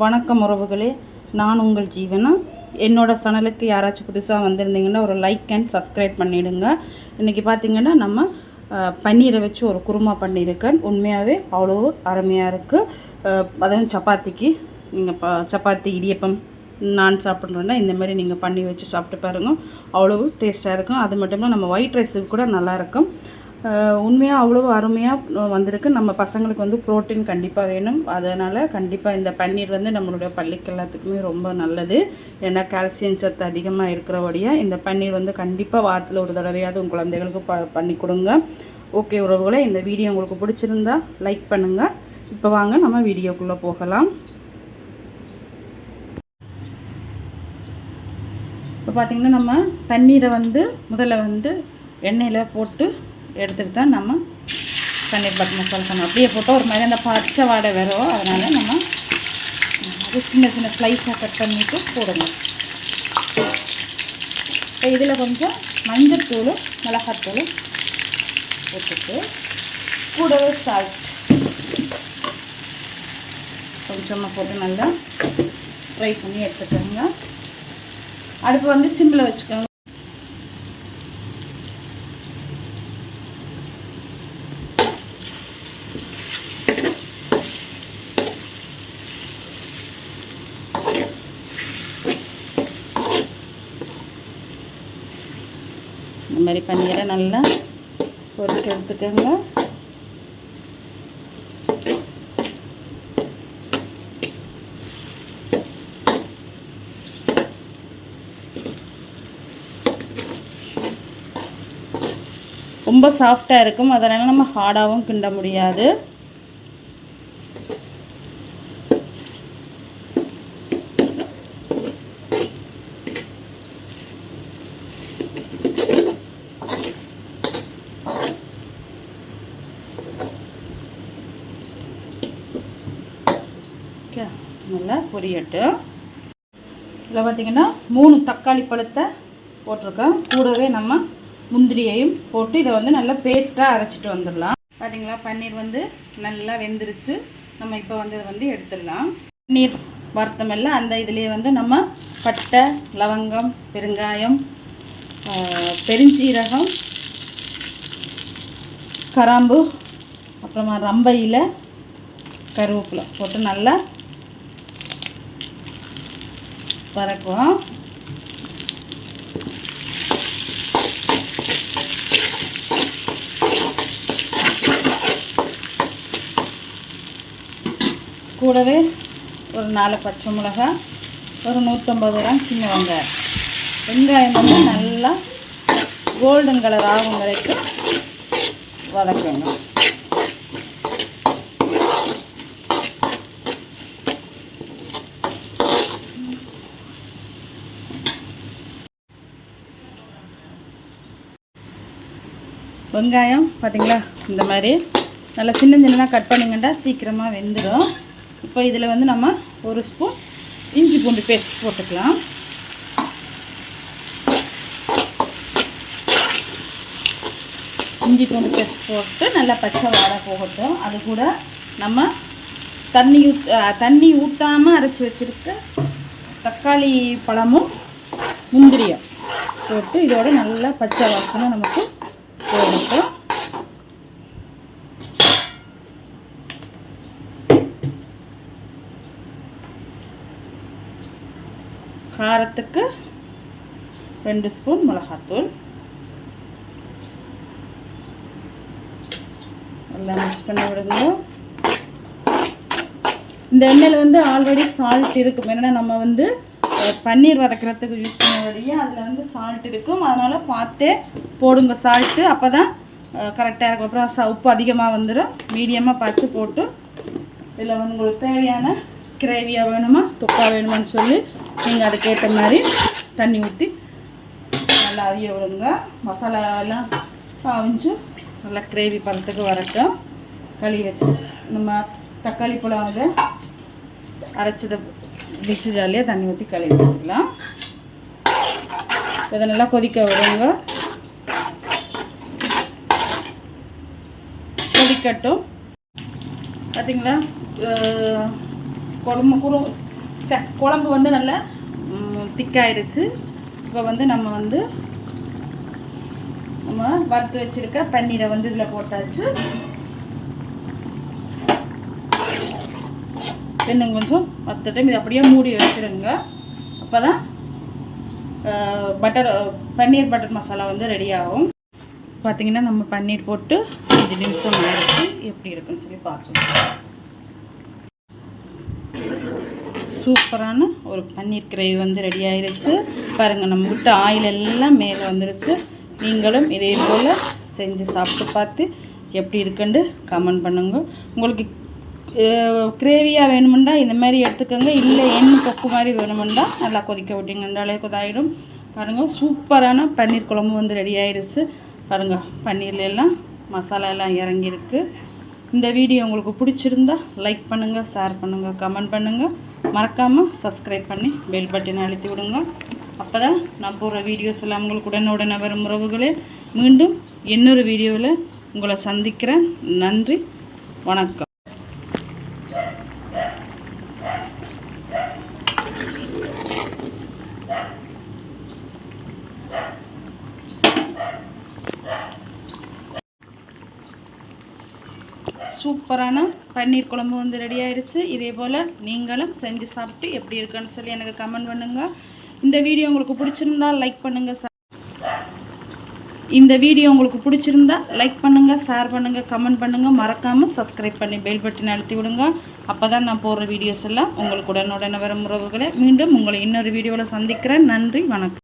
வணக்கம் உறவுகளே. நான் உங்கள் ஜீவனா? என்னோடய சேனலுக்கு யாராச்சும் புதுசாக வந்திருந்தீங்கன்னா ஒரு லைக் அண்ட் சப்ஸ்கிரைப் பண்ணிவிடுங்க இன்றைக்கி பார்த்தீங்கன்னா நம்ம பன்னீரை வச்சு ஒரு குருமா பண்ணியிருக்கேன். உண்மையாகவே அவ்வளோ அருமையாக இருக்குது அதுவும் சப்பாத்திக்கு நீங்கள் ப சப்பாத்தி இடியப்பம் நான் சாப்பிட்றேன்னா இந்தமாரி நீங்கள் பண்ணி வச்சு சாப்பிட்டு பாருங்கள் அவ்வளோ டேஸ்ட்டாக இருக்கும். அது மட்டும் இல்லாமல் நம்ம ஒயிட் ரைஸுக்கு கூட நல்லாயிருக்கும் உண்மையாக அவ்வளோ அருமையாக வந்திருக்கு. நம்ம பசங்களுக்கு வந்து ப்ரோட்டீன் கண்டிப்பாக வேணும். அதனால் கண்டிப்பாக இந்த பன்னீர் வந்து நம்மளுடைய பள்ளிக்கு எல்லாத்துக்குமே ரொம்ப நல்லது. ஏன்னா கால்சியம் சத்து அதிகமாக இருக்கிறபடியாக இந்த பன்னீர் வந்து கண்டிப்பாக வாரத்தில் ஒரு தடவையாவது உங்கள் குழந்தைகளுக்கு ப பண்ணி கொடுங்க. ஓகே உறவுகளை இந்த வீடியோ உங்களுக்கு பிடிச்சிருந்தா லைக் பண்ணுங்கள் இப்போ வாங்க நம்ம வீடியோக்குள்ளே போகலாம். இப்போ பார்த்திங்கன்னா நம்ம தண்ணீரை வந்து முதல்ல வந்து எண்ணெயில் போட்டு எடுத்துட்டு தான் நம்ம பன்னீர் பட்டர் மசாலா பண்ணணும் அப்படியே போட்டால் ஒரு மாதிரி அந்த பச்சை வாடை வரும் அதனால் நம்ம அது சின்ன சின்ன ஸ்லைஸாக கட் பண்ணிவிட்டு போடணும். இப்போ இதில் கொஞ்சம் மஞ்சத்தூள் மிளகாத்தூள் போட்டுட்டு கூடவே சால்ட் கொஞ்சமாக போட்டு நல்லா ஃப்ரை பண்ணி எடுத்துக்கோங்க. அடுப்பு வந்து சிம்மில் வச்சுக்கோங்க. மாதிரி பன்னீரை நல்லா பொரிச்சு எடுத்துக்கோங்க. ரொம்ப சாஃப்டாக இருக்கும். அதனால் நம்ம ஹார்டாகவும் கிண்ட முடியாது ஓகே நல்லா பொரியட்டும் இதில் பார்த்தீங்கன்னா மூணு தக்காளி பழத்தை போட்டிருக்கோம். கூடவே நம்ம முந்திரியையும் போட்டு இதை வந்து நல்லா பேஸ்ட்டாக அரைச்சிட்டு வந்துடலாம். பார்த்தீங்களா? பன்னீர் வந்து நல்லா வெந்துருச்சு. நம்ம இப்போ வந்து இதை வந்து எடுத்துடலாம். பன்னீர் வறுத்தமெல்லாம் அந்த இதுலேயே வந்து நம்ம பட்டை லவங்கம் பெருங்காயம் பெருஞ்சீரகம் கராம்பு அப்புறமா ரம்ப இலை கருவேப்பிலை போட்டு நல்லா வதக்குவோம் கூடவே ஒரு நாலு பச்சை மிளகா ஒரு நூற்றம்பது கிராம் சின்ன வெங்காயம். வெங்காயம் வந்து நல்லா கோல்டன் கலர் ஆகும் வரைக்கும் வதக்கணும். வெங்காயம் பார்த்தீங்களா இந்த மாதிரி. நல்லா சின்ன சின்னதாக கட் பண்ணிங்கன்னா சீக்கிரமாக வெந்துடும் இப்போ இதில் வந்து நம்ம ஒரு ஸ்பூன் இஞ்சி பூண்டு பேஸ்ட் போட்டுக்கலாம். இஞ்சி பூண்டு பேஸ்ட் போட்டு நல்லா பச்சை வாடை போகட்டும். அது கூட நம்ம தண்ணி ஊத் தண்ணி ஊற்றாமல் அரைச்சி வச்சுருக்க தக்காளி பழமும் முந்திரியும் போட்டு இதோட நல்லா பச்சை வாசனை நமக்கு போடட்டும் காரத்துக்கு ரெண்டு ஸ்பூன் மிளகாத்தூள். நல்லா மிக்ஸ் பண்ணி விடுங்க. இந்த எண்ணெயில் வந்து ஆல்ரெடி சால்ட் இருக்கும் ஏன்னா நம்ம வந்து பன்னீர் வதக்கிறதுக்கு யூஸ் பண்ணபடியே அதில் வந்து சால்ட் இருக்கும். அதனால் பார்த்தே போடுங்க. சால்ட்டு அப்போ தான் கரெக்டாக இருக்கும். அப்புறம் ச உப்பு அதிகமாக வந்துடும் மீடியமாக பார்த்து போட்டு இதில் வந்து உங்களுக்கு தேவையான கிரேவியாக வேணுமா தொக்கா வேணுமான்னு சொல்லி நீங்கள் அதுக்கேற்ற மாதிரி தண்ணி ஊற்றி நல்லா அவிய விடுங்க மசாலா எல்லாம் அவிஞ்சு நல்லா கிரேவி பழத்துக்கு வரட்டும். கழுவி வச்சு நம்ம தக்காளி பழம் அதை அரைச்சதை மிக்ஸி ஜாலியாக தண்ணி ஊற்றி கழுவி வச்சுக்கலாம். இதை நல்லா கொதிக்க விடுங்க. கொதிக்கட்டும். பார்த்தீங்களா குழம்பு குரு ச குழம்பு வந்து நல்லா திக்காயிடுச்சு. இப்போ வந்து நம்ம வந்து நம்ம வறுத்து வச்சிருக்க பன்னீரை வந்து இதில் போட்டாச்சு. இன்னும் கொஞ்சம் மற்ற டைம் இது அப்படியே மூடி வச்சுருங்க. அப்போ தான் பட்டர் பன்னீர் பட்டர் மசாலா வந்து ரெடி ஆகும். பார்த்தீங்கன்னா நம்ம பன்னீர் போட்டு அஞ்சு நிமிஷம் ஆயிடுச்சு. எப்படி இருக்குன்னு சொல்லி பார்க்கலாம். சூப்பரான ஒரு பன்னீர் கிரேவி வந்து ரெடி ஆயிடுச்சு பாருங்கள் நம்ம விட்டு ஆயில் எல்லாம் மேலே வந்துடுச்சு நீங்களும் இதே போல் செஞ்சு சாப்பிட்டு பார்த்து எப்படி இருக்குன்னு கமெண்ட் பண்ணுங்க. உங்களுக்கு கிரேவியாக வேணுமெண்டா? இந்த மாதிரி எடுத்துக்கோங்க. இல்லை எண்ணெய் தொக்கு மாதிரி வேணுமெண்டா? நல்லா கொதிக்க விட்டிங்கன்றாலே கொதாயிடும். பாருங்கள் சூப்பரான பன்னீர் குழம்பு வந்து ரெடி ஆகிடுச்சு பாருங்கள் பன்னீர்ல எல்லாம் மசாலா எல்லாம் இறங்கியிருக்கு. இந்த வீடியோ உங்களுக்கு பிடிச்சிருந்தா லைக் பண்ணுங்கள் ஷேர் பண்ணுங்கள் கமெண்ட் பண்ணுங்கள் மறக்காமல் சப்ஸ்கிரைப் பண்ணி பெல் பட்டனை அழுத்தி விடுங்க. அப்போ தான் நான் போடுற வீடியோஸ் எல்லாம் உங்களுக்கு உடனே வரும் உறவுகளே. மீண்டும் இன்னொரு வீடியோவில் உங்களை சந்திக்கிறேன். நன்றி வணக்கம். சூப்பரான பன்னீர் குழம்பு வந்து ரெடி ஆயிடுச்சு இதே போல் நீங்களும் செஞ்சு சாப்பிட்டு எப்படி இருக்குன்னு சொல்லி எனக்கு கமெண்ட் பண்ணுங்கள் இந்த வீடியோ உங்களுக்கு பிடிச்சிருந்தா லைக் பண்ணுங்கள் இந்த வீடியோ உங்களுக்கு பிடிச்சிருந்தா லைக் பண்ணுங்கள் ஷேர் பண்ணுங்கள் கமெண்ட் பண்ணுங்கள் மறக்காமல் சப்ஸ்கிரைப் பண்ணி பெல் பட்டினை அழுத்தி விடுங்க. அப்போ தான் நான் போடுற வீடியோஸ் எல்லாம் உங்களுக்கு உடனுடனே வரும் உறவுகளை. மீண்டும் உங்களை இன்னொரு வீடியோவில் சந்திக்கிறேன். நன்றி வணக்கம்.